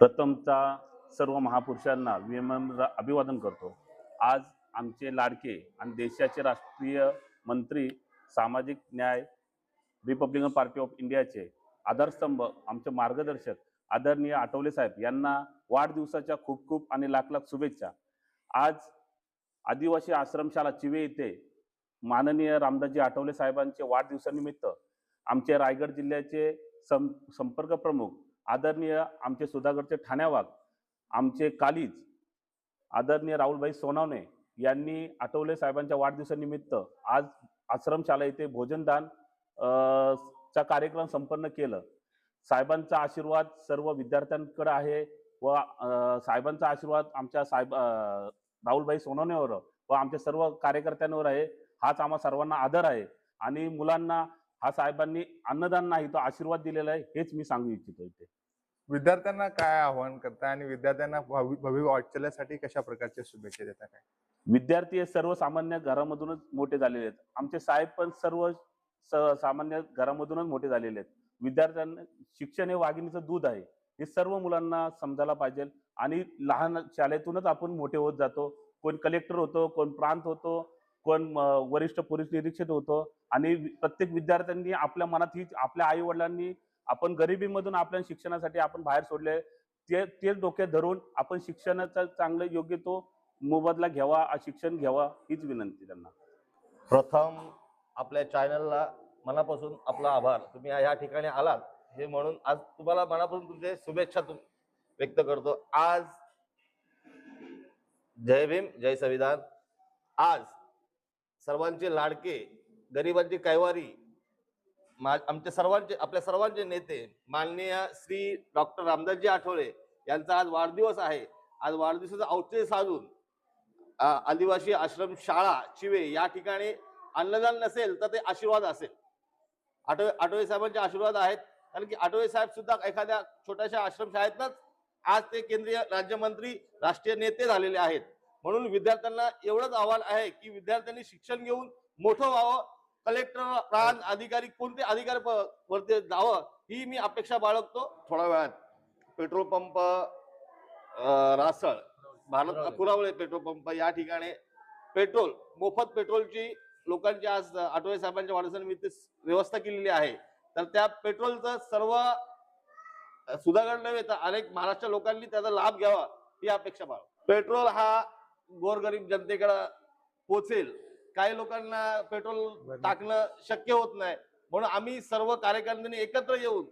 प्रथमचा सर्व महापुरुषांना विनम्र अभिवादन करतो. आज आमचे लाडके आणि देशाचे राष्ट्रीय मंत्री सामाजिक न्याय रिपब्लिकन पार्टी ऑफ इंडियाचे आधारस्तंभ आमचे मार्गदर्शक आदरणीय आठवले साहेब यांना वाढदिवसाच्या खूप खूप आणि लाख लाख शुभेच्छा. आज आदिवासी आश्रमशाला चिवे येथे माननीय रामदासजी आठवले साहेबांचे वाढदिवसानिमित्त आमचे रायगड जिल्ह्याचे सं संपर्क प्रमुख आदरणीय आमचे सुधागडचे ठाण्यावाग आमचे कालीज आदरणीय राहुलभाई सोनावणे यांनी आठवले साहेबांच्या वाढदिवसानिमित्त आज आश्रमशाला येथे भोजनदान चा कार्यक्रम संपन्न केलं. साहेबांचा आशीर्वाद सर्व विद्यार्थ्यांकडे आहे व साहेबांचा आशीर्वाद आमच्या साहेब राहुलभाई सोनवणेवर व आमच्या सर्व कार्यकर्त्यांवर आहे. हाच आम्हा सर्वांना आदर आहे आणि मुलांना हा साहेबांनी अन्नदान नाही तो आशीर्वाद दिलेला आहे हेच मी सांगू इच्छितो इथे. विद्यार्थ्यांना काय आव्हान करताय आणि विद्यार्थ्यांना भावी भावी वाटचालीसाठी कशा प्रकारच्या शुभेच्छा देता काय? विद्यार्थी हे सर्वसामान्य घरामधूनच मोठे झालेले आहेत. आमचे साहेब पण सर्व स- सामान्य घरामधूनच मोठे झालेले आहेत. विद्यार्थ्यांना शिक्षण हे वाघिणीचं दूध आहे. हे सर्व मुलांना समजायला पाहिजे आणि लहान शाळेतूनच आपण मोठे होत जातो. कोण कलेक्टर होतो कोण प्रांत होतो कोण म वरिष्ठ पोलीस निरीक्षक होतो आणि वि- प्रत्येक विद्यार्थ्यांनी आपल्या मनात ही आपल्या आई वडिलांनी आपण गरिबीमधून आपल्या शिक्षणासाठी आपण बाहेर सोडले ते तेच डोक्यात धरून आपण शिक्षणाचा चांगलं योग्य तो मोबदला घ्यावा शिक्षण घ्यावा हीच विनंती त्यांना. प्रथम आपल्या चॅनलला मनापासून आपला आभार. तुम्ही या ठिकाणी आलात हे म्हणून आज तुम्हाला मनापासून तुमचे शुभेच्छा तुम व्यक्त करतो. आज जय भीम जय संविधान. आज सर्वांचे लाडके गरिबांची कैवारी मा- आमचे सर्वांचे आपल्या सर्वांचे नेते माननीय श्री डॉक्टर रामदासजी आठवले यांचा आज वाढदिवस आहे. आज वाढदिवसाचं औचित्य साधून आदिवासी आश्रम शाळा चिवे या ठिकाणी अन्नदान नसेल तर ते आशीर्वाद असेल. आठवे आठवे साहेबांचे आशीर्वाद आहेत. कारण की आठवे साहेब सुद्धा एखाद्या छोट्याशा आश्रमशाळेतनंच आज ते केंद्रीय राज्यमंत्री राष्ट्रीय नेते झालेले आहेत. म्हणून विद्यार्थ्यांना एवढंच आव्हान आहे की विद्यार्थ्यांनी शिक्षण घेऊन मोठं व्हावं. कलेक्टर प्रांत अधिकारी कोणते अधिकारी वरती जावं ही मी अपेक्षा बाळगतो. थोड्या वेळात petrol pump Rasal Bharat Puravale petrol pump या ठिकाणी पेट्रोल मोफत पेट्रोलची लोकांची आज आठवले साहेबांच्या वाढदिवसानिमित्त व्यवस्था केलेली आहे. तर त्या पेट्रोलचं सर्व सुधागड नव्हे तर अनेक महाराष्ट्र लोकांनी त्याचा लाभ घ्यावा ही अपेक्षा बाळ पेट्रोल हा गोरगरीब जनतेकडे पोचेल. काही लोकांना पेट्रोल टाकणं शक्य होत नाही. म्हणून आम्ही सर्व कार्यकर्त्यांनी एकत्र येऊन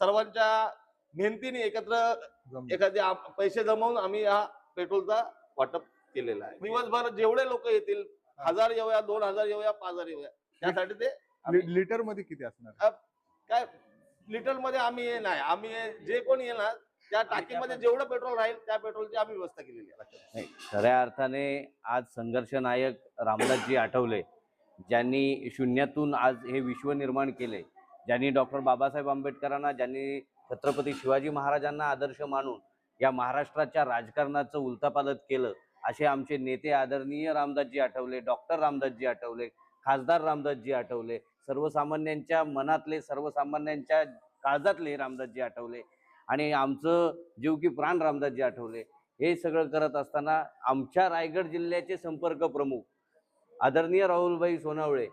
सर्वांच्या मेहनतीने एकत्र. एखादे पैसे जमवून आम्ही हा पेट्रोलचा वाटप केलेला आहे. दिवसभर जेवढे लोक येतील हजार येऊया दोन हजार येऊया पाच हजार येऊया त्यासाठी ते लिटरमध्ये किती असणार? काय लिटरमध्ये आम्ही नाही. आम्ही जे कोणी येणार त्या टाकीमध्ये जेवढं पेट्रोल राहील त्या पेट्रोलची आम्ही व्यवस्था केलेली आहे. खऱ्या अर्थाने आज संघर्ष नायक रामदासजी आठवले ज्यांनी शून्यातून आज हे विश्व निर्माण केले ज्यांनी डॉक्टर बाबासाहेब आंबेडकरांना ज्यांनी छत्रपती शिवाजी महाराजांना आदर्श मानून या महाराष्ट्राच्या राजकारणाचं उलथापालथ केलं असे आमचे नेते आदरणीय रामदासजी आठवले डॉक्टर रामदासजी आठवले खासदार रामदासजी आठवले सर्वसामान्यांच्या मनातले सर्वसामान्यांच्या काळजातले रामदासजी आठवले आणि आमचं जीव की प्राण रामदासजी आठवले. हे सगळं करत असताना आमच्या रायगड जिल्ह्याचे संपर्क प्रमुख आदरणीय राहुलभाई सोनावळे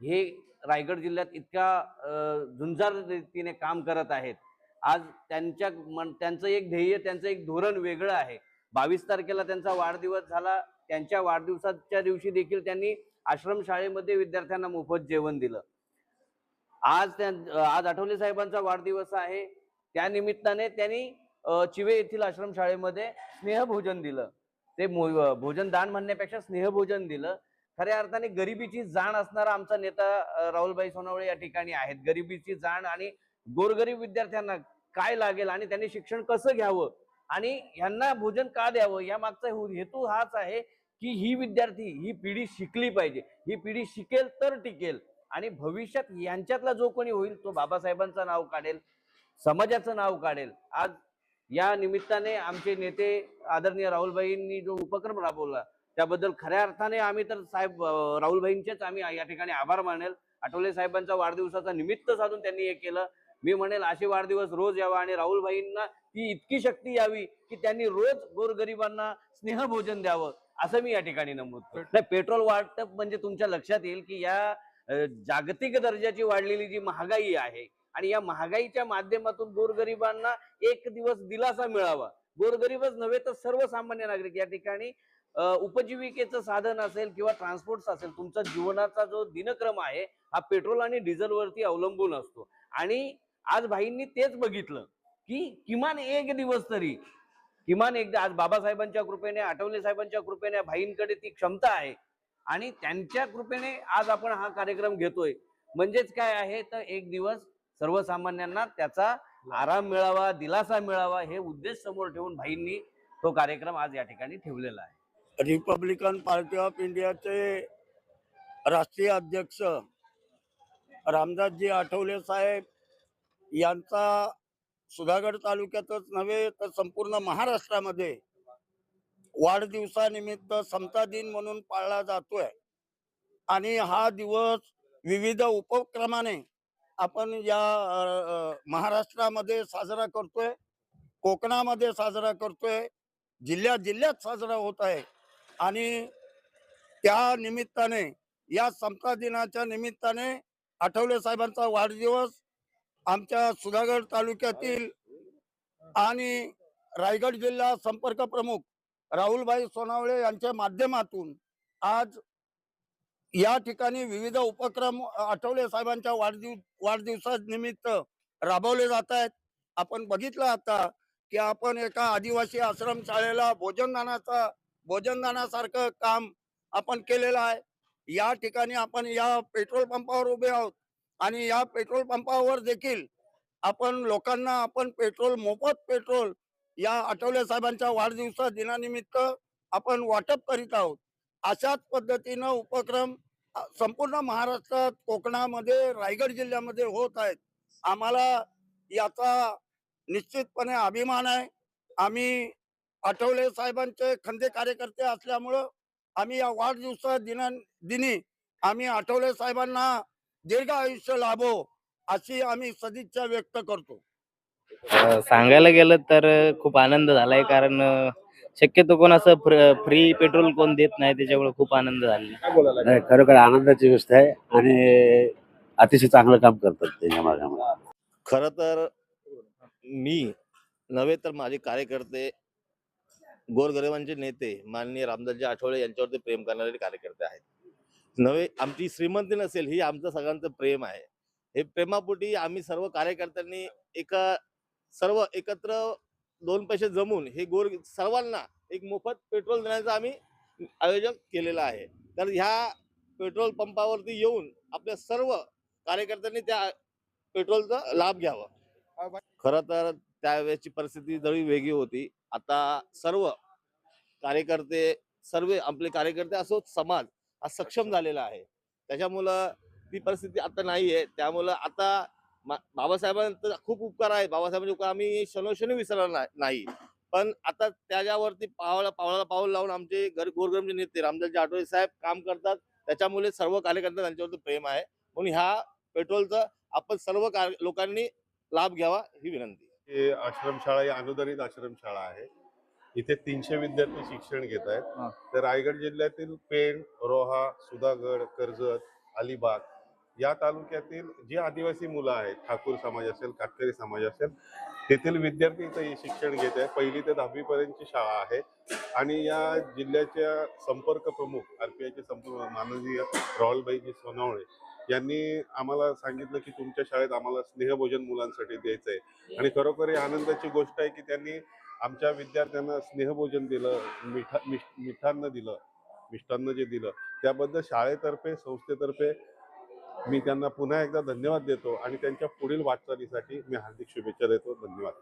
हे रायगड जिल्ह्यात इतक्या झुंजार रीतीने काम करत आहेत. आज त्यांच्या मन त्यांचं एक ध्येय त्यांचं एक धोरण वेगळं आहे. बावीस तारखेला त्यांचा वाढदिवस झाला. त्यांच्या वाढदिवसाच्या दिवशी देखील त्यांनी आश्रमशाळेमध्ये विद्यार्थ्यांना मोफत जेवण दिलं. आज त्या आज आठवले साहेबांचा वाढदिवस आहे. त्या निमित्ताने त्यांनी चिवे येथील आश्रमशाळेमध्ये स्नेहभोजन दिलं. ते मो- भोजन दान म्हणण्यापेक्षा स्नेहभोजन दिलं. खऱ्या अर्थाने गरिबीची जाण असणारा आमचा नेता राहुलबाई राहुलभाई सोनवळे या ठिकाणी आहेत. गरिबीची जाण आणि गोरगरीब विद्यार्थ्यांना काय लागेल आणि त्यांनी शिक्षण कसं घ्यावं आणि ह्यांना भोजन का द्यावं या मागचा हेतू हाच आहे की ही विद्यार्थी ही पिढी शिकली पाहिजे. ही पिढी शिकेल तर टिकेल आणि भविष्यात यांच्यातला जो कोणी होईल तो बाबासाहेबांचं नाव काढेल. समाजाचं नाव काढेल. आज या निमित्ताने आमचे नेते आदरणीय राहुलभाईंनी जो उपक्रम राबवला त्याबद्दल खऱ्या अर्थाने आम्ही तर साहेब राहुलबाईंचेच राहुलभाईंचेच आम्ही या ठिकाणी आभार मानेल. आठवले साहेबांचा वाढदिवसाचा निमित्त साधून त्यांनी हे केलं. मी म्हणेल असे वाढदिवस रोज यावा आणि राहुलभाईंना ती इतकी शक्ती यावी की त्यांनी रोज गोरगरिबांना स्नेहभोजन द्यावं असं मी या ठिकाणी नमूद करतो. नाही पेट्रोल वाटप म्हणजे तुमच्या लक्षात येईल की या जागतिक दर्जाची वाढलेली जी महागाई आहे आणि या महागाईच्या माध्यमातून गोरगरिबांना एक दिवस दिलासा मिळावा. गोरगरीबच नव्हे तर सर्वसामान्य नागरिक या ठिकाणी उपजीविकेचं साधन असेल किंवा ट्रान्सपोर्ट असेल तुमचा जीवनाचा जो दिनक्रम आहे हा पेट्रोल आणि डिझेलवरती अवलंबून असतो. आणि आज भाईंनी तेच बघितलं की किमान एक दिवस तरी किमान एकदा आज बाबासाहेबांच्या कृपेने आठवले साहेबांच्या कृपेने भाईंकडे ती क्षमता आहे. आणि त्यांच्या कृपेने आज आपण हा कार्यक्रम घेतोय. म्हणजेच काय आहे तर एक दिवस सर्वसामान्यांना त्याचा आराम मिळावा दिलासा मिळावा हे उद्देश समोर ठेवून भाईंनी तो कार्यक्रम आज या ठिकाणी ठेवलेला आहे. रिपब्लिकन पार्टी ऑफ इंडियाचे राष्ट्रीय अध्यक्ष रामदासजी आठवले साहेब यांचा सुधागड तालुक्यातच नव्हे तर संपूर्ण महाराष्ट्रामध्ये वाढदिवसानिमित्त समता दिन म्हणून पाळला जातोय. आणि हा दिवस विविध उपक्रमाने आपण या महाराष्ट्रामध्ये साजरा करतोय कोकणामध्ये साजरा करतोय जिल्ह्यात जिल्ह्यात साजरा होत आहे. आणि त्या निमित्ताने या समता दिनाच्या निमित्ताने आठवले साहेबांचा वाढदिवस आमच्या सुधागड तालुक्यातील आणि रायगड जिल्हा संपर्क प्रमुख राहुलभाई सोनावळे यांच्या माध्यमातून आज या ठिकाणी विविध उपक्रम आठवले साहेबांच्या वाढदिव वाढदिवसानिमित्त राबवले जात आहेत. आपण बघितलं आता की आपण एका आदिवासी आश्रम शाळेला भोजनदानाचा भोजनदानासारखं काम आपण केलेलं आहे. या ठिकाणी आपण या पेट्रोल पंपावर उभे आहोत आणि या पेट्रोल पंपावर देखील आपण लोकांना आपण पेट्रोल मोफत पेट्रोल या आठवले साहेबांच्या वाढदिवसा दिनानिमित्त आपण वाटप करीत आहोत. अशाच पद्धतीनं उपक्रम संपूर्ण महाराष्ट्रात कोकणामध्ये रायगड जिल्ह्यामध्ये होत आहेत. आम्हाला याचा निश्चितपणे अभिमान आहे. आम्ही आठवले साहेबांचे खंदे कार्यकर्ते असल्यामुळं आम्ही या वाढदिवसा दिना दिनी आम्ही आठवले साहेबांना दीर्घ आयुष्य लाभो अशी आम्ही सदिच्छा व्यक्त करतो. सांगायला गेलं तर खूप आनंद झालाय कारण शक्यतो कोण असं फ्री पेट्रोल कोण देत नाही त्याच्यामुळे खूप आनंद नाही खरोखर आनंदाची गोष्ट आहे आणि अतिशय चांगलं काम करतात त्याच्या मागामध्ये खर तर मी नव्हे तर माझे कार्यकर्ते गोरगरिबांचे नेते माननीय रामदासजी आठवले यांच्यावरती प्रेम करणारे कार्यकर्ते आहेत. नव्हे आमची श्रीमंती नसेल ही आमचं सगळ्यांचं प्रेम आहे. हे प्रेमापोटी आम्ही सर्व कार्यकर्त्यांनी एका सर्व एकत्र दोन पैसे जमून हे गोर सर्वांना एक मोफत पेट्रोल देण्याचं आम्ही आयोजन केलेलं आहे. तर ह्या पेट्रोल पंपावरती येऊन आपल्या सर्व कार्यकर्त्यांनी त्या पेट्रोलचा लाभ घ्यावा. खरं तर त्यावेळेची परिस्थिती जरी वेगळी होती आता सर्व कार्यकर्ते सर्व आपले कार्यकर्ते असो समाज हा सक्षम झालेला आहे. त्याच्यामुळं ती परिस्थिती आता नाही आहे त्यामुळं आता बाबासाहेबांचा खूप उपकार आहे. बाबासाहेबांचे उपकार आम्ही क्षणोक्षणी विसरणार नाही. पण आता त्याच्यावरती पावला पावलाला पाऊल लावून आमचे घर गोरगरमचे नेते रामदासजी आठवले साहेब काम करतात. त्याच्यामुळे सर्व कार्यकर्ते त्यांच्यावरती प्रेम आहे. म्हणून ह्या पेट्रोलचा आपण सर्व लोकांनी लाभ घ्यावा ही विनंती हे आश्रमशाळा ही अनुदानित आश्रमशाळा आहे. इथे तीनशे विद्यार्थी शिक्षण घेत हा. आहेत तर रायगड जिल्ह्यातील पेण रोहा सुधागड कर्जत अलिबाग या तालुक्यातील जी आदिवासी मुलं आहेत ठाकूर समाज असेल कातकरी समाज असेल तेथील विद्यार्थी इथे शिक्षण घेत आहे पहिली ते दहावी पर्यंतची शाळा आहे. आणि या जिल्ह्याच्या संपर्क प्रमुख आर पी आयचे संपर्क माननीय राहुलबाईजी सोनावळे यांनी आम्हाला सांगितलं की तुमच्या शाळेत आम्हाला स्नेहभोजन मुलांसाठी द्यायचं आहे आणि खरोखर ही आनंदाची गोष्ट आहे की त्यांनी आमच्या विद्यार्थ्यांना स्नेहभोजन दिलं मिठा मिष मिष्टान्न दिलं मिष्टान्न जे दिलं त्याबद्दल शाळेतर्फे संस्थेतर्फे मी त्यांना पुन्हा एकदा धन्यवाद देतो आणि त्यांच्या पुढील वाटचालीसाठी मी हार्दिक शुभेच्छा देतो. धन्यवाद.